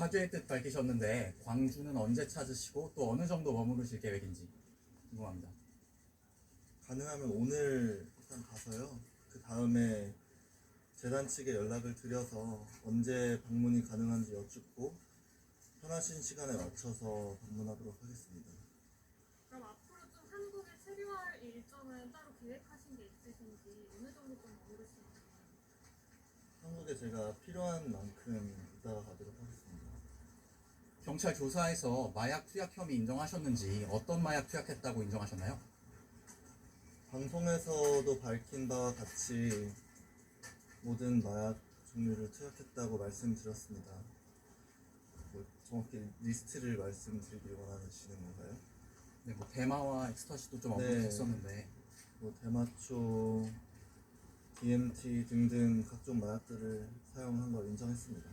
사죄의 뜻 밝히셨는데 광주는 언제 찾으시고 또 어느 정도 머무르실 계획인지 궁금합니다. 가능하면 오늘 일단 가서요. 그 다음에 재단 측에 연락을 드려서 언제 방문이 가능한지 여쭙고 편하신 시간에 맞춰서 방문하도록 하겠습니다. 그럼 앞으로 좀 한국에 체류할 일정은 따로 계획하신 게 있으신지 어느 정도 좀 모르시나요? 한국에 제가 필요한 만큼 이따가 가도록 하겠습니다. 경찰 조사에서 마약 투약 혐의 인정하셨는지 어떤 마약 투약했다고 인정하셨나요? 방송에서도 밝힌 바와 같이 모든 마약 종류를 투약했다고 말씀드렸습니다. 뭐 정확히 리스트를 말씀드리길 원하시는 건가요? 네, 뭐 대마와 엑스터시도 좀 네. 언급했었는데 뭐 대마초, DMT 등등 각종 마약들을 사용한 걸 인정했습니다.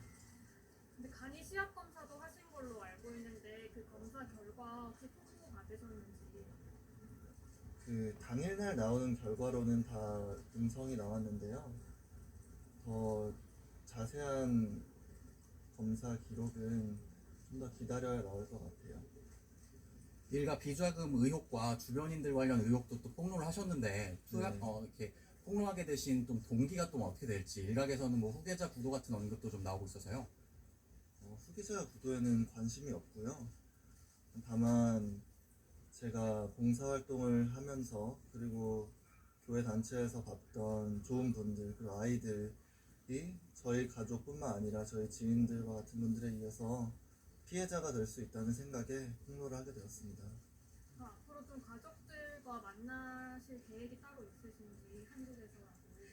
근데 간이 시약 검사도 하신 걸로 알고 있는데 그 검사 결과 혹시 통보 받으셨는지 그 당일날 나오는 결과로는 다 음성이 나왔는데요. 더 자세한 검사 기록은 좀 더 기다려야 나올 것 같아요. 일가 비자금 의혹과 주변인들 관련 의혹도 또 폭로를 하셨는데 투약 네. 어, 이렇게 폭로하게 되신 좀 동기가 또 어떻게 될지 일각에서는 뭐 후계자 구도 같은 언급도 좀 나오고 있어서요. 어, 후기자 구도에는 관심이 없고요. 다만 제가 봉사활동을 하면서 그리고 교회 단체에서 봤던 좋은 분들 그리고 아이들이 저희 가족뿐만 아니라 저희 지인들과 같은 분들에 의해서 피해자가 될 수 있다는 생각에 폭로를 하게 되었습니다. 그럼 앞으로 좀 가족들과 만나실 계획이 따로 있으신지 한국에서라도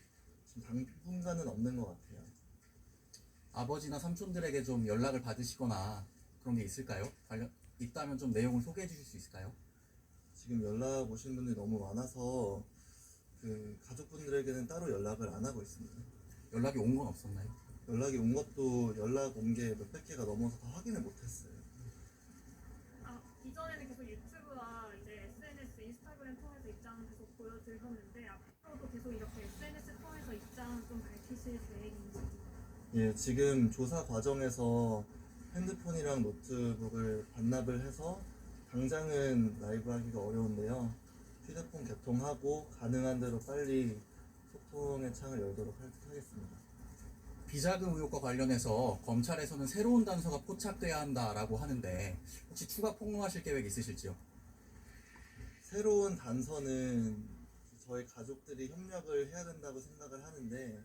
지금 당분간은 없는 것 같아요. 아버지나 삼촌들에게 좀 연락을 받으시거나 그런 게 있을까요? 관련 있다면 좀 내용을 소개해 주실 수 있을까요? 지금 연락 오신 분들이 너무 많아서 그 가족분들에게는 따로 연락을 안 하고 있습니다. 연락이 온 건 없었나요? 연락이 온 것도 연락 온 게 몇백 개가 넘어서 다 확인을 못했어요. 아 이전에는 계속 유튜브와 이제 SNS, 인스타그램 통해서 입장 계속 보여드렸는데 앞으로도 계속 이렇게 SNS 통해서 입장 좀 밝히실 계획인지 예, 지금 조사 과정에서 핸드폰이랑 노트북을 반납을 해서 당장은 라이브 하기가 어려운데요. 휴대폰 개통하고 가능한 대로 빨리 소통의 창을 열도록 할- 하겠습니다. 비자금 의혹과 관련해서 검찰에서는 새로운 단서가 포착돼야 한다라고 하는데 혹시 추가 폭로하실 계획 있으실지요? 새로운 단서는 저희 가족들이 협력을 해야 된다고 생각을 하는데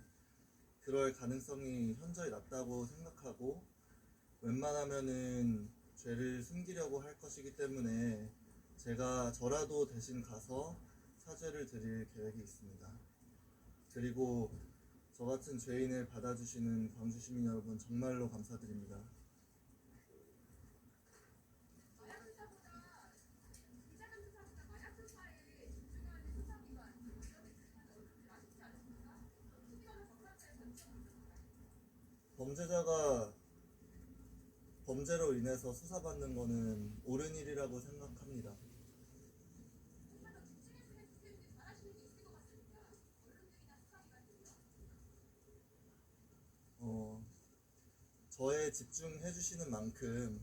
그럴 가능성이 현저히 낮다고 생각하고 웬만하면은 죄를 숨기려고 할 것이기 때문에 제가 저라도 대신 가서 사죄를 드릴 계획이 있습니다. 그리고 저 같은 죄인을 받아주시는 광주 시민 여러분 정말로 감사드립니다. 범죄자가 범죄로 인해서 수사받는 거는 옳은 일이라고 생각합니다. 어, 저에 집중해 주시는 만큼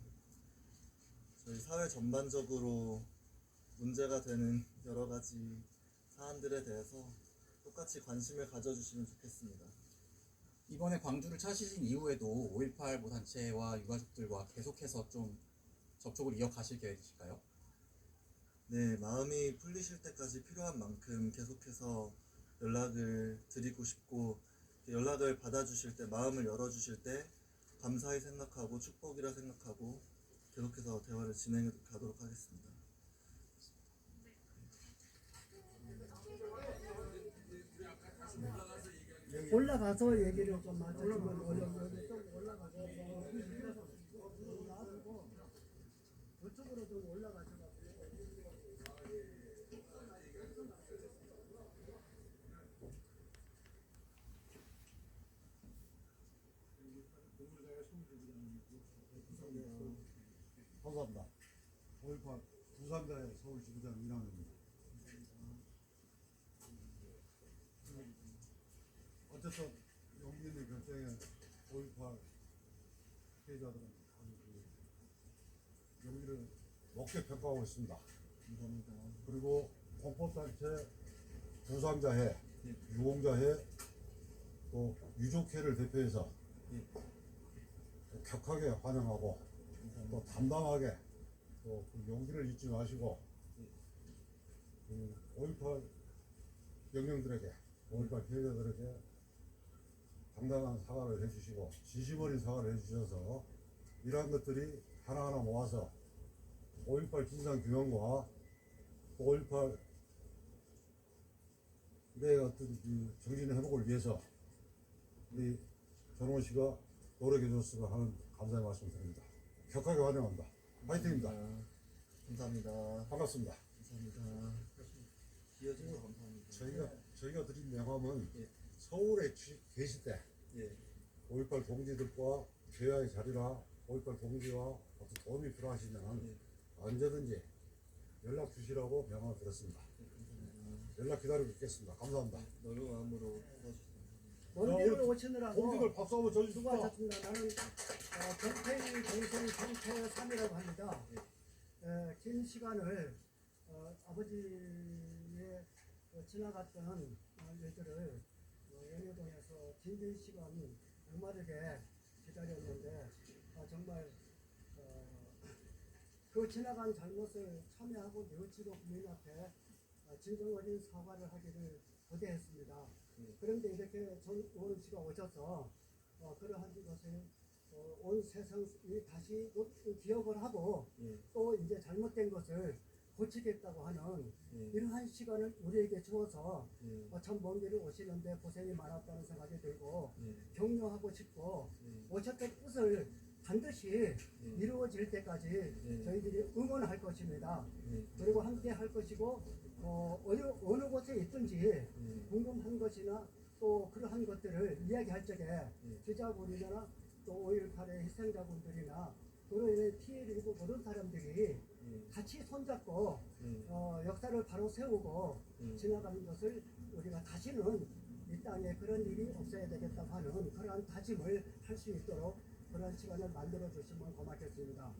저희 사회 전반적으로 문제가 되는 여러 가지 사안들에 대해서 똑같이 관심을 가져주시면 좋겠습니다. 이번에 광주를 찾으신 이후에도 5.18뭐 단체와 유가족들과 계속해서 좀 접촉을 이어가실 계획이실까요? 네, 마음이 풀리실 때까지 필요한 만큼 계속해서 연락을 드리고 싶고 연락을 받아주실 때 마음을 열어주실 때 감사히 생각하고 축복이라 생각하고 계속해서 대화를 진행해 가도록 하겠습니다. 올라가서 얘기를 좀 맞춰주면 올라가서 좀 올라가서 그쪽으로 좀 올라가서 반갑습니다. 5.18 부산대 서울지구장 이남입니다. 어쨌든 용기있는 결정에 5.18 피해자들은 높게 평가하고 있습니다. 감사합니다. 그리고 공법단체 부상자회, 예. 유공자회, 또 유족회를 대표해서 예. 또 격하게 환영하고 또 담담하게 또 그 용기를 잊지 마시고 그5.18 영령들에게 5.18 피해자들에게 당당한 사과를 해주시고 진심 어린 사과를 해주셔서 이러한 것들이 하나하나 모아서 5.18 진상규명과 5.18 내 어떤 그 정신 회복을 위해서 우리 전원 씨가 노력해 줬으면 하는 감사의 말씀 드립니다. 격하게 환영합니다. 파이팅입니다. 감사합니다. 반갑습니다. 감사합니다. 이어주셔서 감사합니다. 저희가 저희가 드린 명함은 예. 서울에 지- 계실 때 예. 5.18 동지들과 대화의 자리나 5.18 동지와 어떤 도움이 필요하시면 예. 언제든지 연락 주시라고 명함을 드렸습니다. 감사합니다. 연락 기다리고 있겠습니다. 감사합니다. 넓은 마음으로 먼 길을 오시느라고 동지들 박수 한번 쳐주십시오. 수고하셨습니다. 나는 어, 경태희 동생 경태 3이라고 합니다. 에, 긴 시간을 어, 아버지의 어, 지나갔던 어, 일들을 어, 영해동에서 긴긴 시간 목마르게 기다렸는데 아, 정말 어, 그 지나간 잘못을 참여하고 뉘우치고 국민 앞에 어, 진정 어린 사과를 하기를 거대했습니다. 그런데 이렇게 전원 씨가 오셔서 어, 그러한 것을 어, 온 세상이 다시 또 기억을 하고 예. 또 이제 잘못된 것을 고치겠다고 하는 예. 이러한 시간을 우리에게 주어서 예. 어, 참먼 길을 오시는데 고생이 많았다는 생각이 들고 예. 격려하고 싶고 예. 오셨던 뜻을 반드시 예. 이루어질 때까지 예. 저희들이 응원할 것입니다. 예. 그리고 함께 할 것이고 어, 어느, 어느 곳에 있든지 예. 궁금한 것이나 또 그러한 것들을 이야기할 적에 기자분이나 또 5.18의 희생자분들이나 그로 인해 피해를 입은 모든 사람들이 예. 같이 손잡고 역사를 바로 세우고 예. 지나가는 것을 우리가 다시는 이 땅에 그런 일이 없어야 되겠다고 하는 그러한 다짐을 할 수 있도록 그런 시간을 만들어 주시면 고맙겠습니다.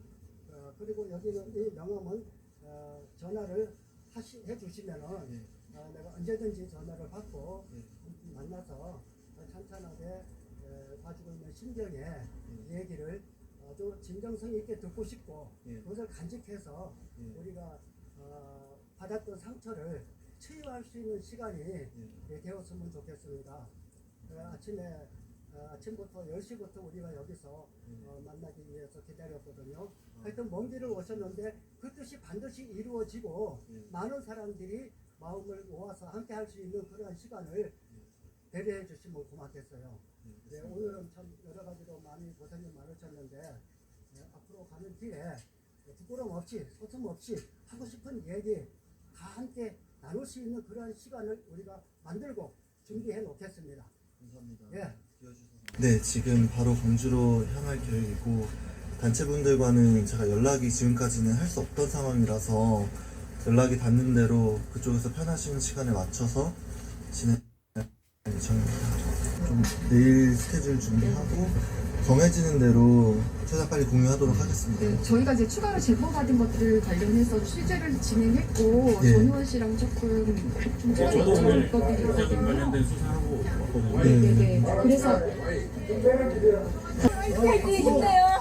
어, 그리고 여기는 이 명함은 어, 전화를 하시, 해 주시면은 예. 어, 내가 언제든지 전화를 받고 예. 만나서 찬찬하게 에, 가지고 있는 심정의 얘기를 아주 진정성 있게 듣고 싶고 예. 그것을 간직해서 예. 우리가 어, 받았던 상처를 치유할 수 있는 시간이 예. 예, 되었으면 좋겠습니다. 어, 아침에 어, 아침부터 10시부터 우리가 여기서 어, 만나기 위해서 기다렸거든요. 하여튼 먼 길을 오셨는데 그 뜻이 반드시 이루어지고 예. 많은 사람들이 마음을 모아서 함께 할 수 있는 그러한 시간을 배려해 주시면 고맙겠어요. 네, 오늘은 참 여러 가지로 많이 고생이 많으셨는데 네, 앞으로 가는 길에 부끄럼 없이 소품 없이 하고 싶은 얘기 다 함께 나눌 수 있는 그러한 시간을 우리가 만들고 준비해 놓겠습니다. 감사합니다. 예. 네, 지금 바로 광주로 향할 계획이고 단체분들과는 제가 연락이 지금까지는 할 수 없던 상황이라서 연락이 닿는 대로 그쪽에서 편하신 시간에 맞춰서 진행 예정입니다. 좀 내일 스케줄 준비하고 정해지는 대로 최대한 빨리 공유하도록 하겠습니다. 네, 저희가 이제 추가로 제보 받은 것들 관련해서 취재를 진행했고 예. 전우원 씨랑 조금 좀 시간이 저도 오늘 것들이 있거든요. 관련된 수사하고 왔거든요. 네, 네, 네. 그래서 힘내요.